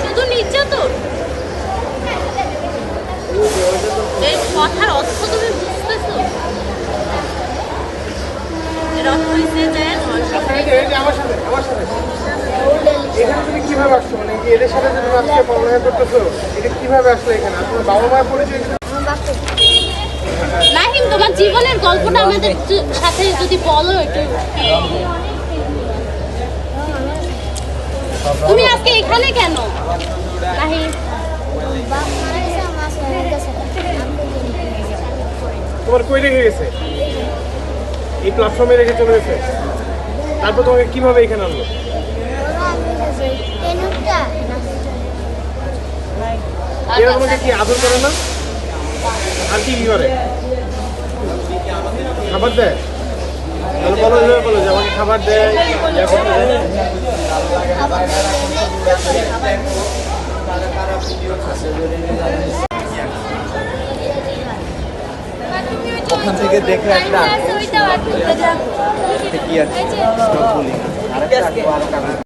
শুধু নির্যাতন? এর কথার অর্থ তুমি বুঝতেছো? এর অর্থ কীভাবে আসছো? মানে এদের সাথে যদি আজকে পড়ালেখা করতেছো? এটা কীভাবে আসলে এখানে? আপনার বাবা মায়ের পরিচয় জীবনের গল্পটা আমাদের সাথে যদি বলো একটু। তুমি আজকে এখানে কেন? নাহিম তোমার কই রেখে গেছে? এই প্ল্যাটফর্মে রেখে চলে গেছে? তারপর তোমাকে কীভাবে এখানে আনলো? এরা তোমাকে কি আদর করে না? আর কি কি করে? খাবার দেয়? তাহলে বলো এভাবে বলো যে আমাকে খাবার দেয় ইয়া দেয়। ওখান থেকে দেখে একটা কি। আছে? আরও